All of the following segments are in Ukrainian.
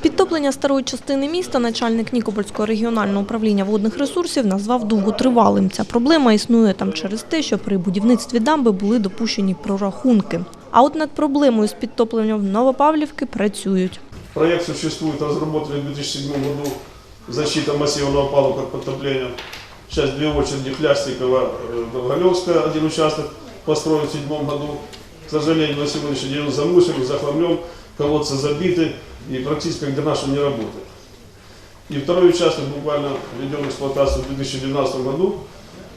Підтоплення старої частини міста начальник Нікопольського регіонального управління водних ресурсів назвав довготривалим. Ця проблема існує там через те, що при будівництві дамби були допущені прорахунки. А от над проблемою з підтопленням Новопавлівки працюють. Проект существует, разработали в 2007 году защита массивного опалубка от подтопления. Сейчас две очереди Хлястикова, э, один участок построен в 2007 году К сожалению, на сегодняшний день он замусорен, захламлен, колодцы забиты и практически как дренаж он не работает. И второй участок буквально введен в эксплуатацию в 2012 году.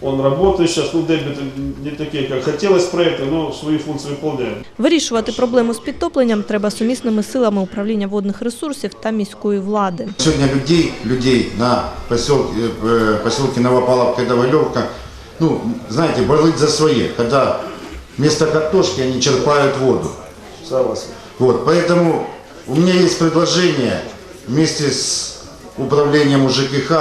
Он работает сейчас, ну дебиты не такие, как хотелось проекта, но свои функции выполняют. Вирішувати проблему з підтопленням треба сумісними силами управління водних ресурсів та міської влади. Сегодня людей, людей на поселке, э, поселке Новопавловка и Доволевка, ну, знаете, болит за свои, когда вместо картошки они черпают воду. Согласен. Вот, поэтому у меня есть предложение вместе с управлением УЖКХ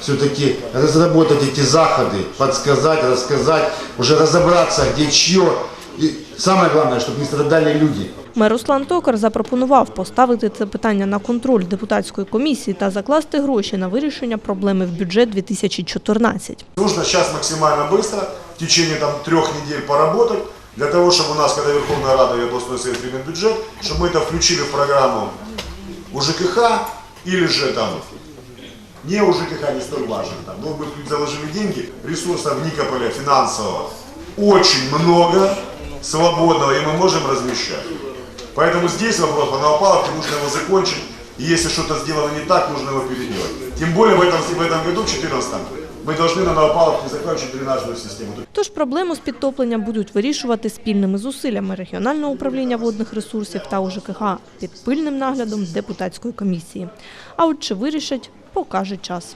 все-таки разработать эти заходы, подсказать, рассказать, уже разобраться, где чье. И самое главное, чтобы не страдали люди. Мер Руслан Токар запропонував поставити це питання на контроль депутатської комісії та закласти гроші на вирішення проблеми в бюджет 2014. Нужно сейчас максимально быстро, в течение там, трех недель поработать, для того, чтобы у нас, когда Верховная Рада и областной совет примет бюджет, чтобы мы это включили в программу у ЖКХ или же там не у ЖКХ не столь важно, там, но мы заложили деньги, ресурсов в Никополе финансового очень много свободного, и мы можем размещать. Поэтому здесь вопрос по Новопавловке, нужно его закончить, и если что-то сделано не так, нужно его переделать. Тем более в этом, в этом году, в 2014 мы повинні на Новопавловке закінчити дренажну систему. Тож проблему з підтопленням будуть вирішувати спільними зусиллями регіонального управління водних ресурсів та УЖКГ під пильним наглядом депутатської комісії. А от чи вирішать, покаже час.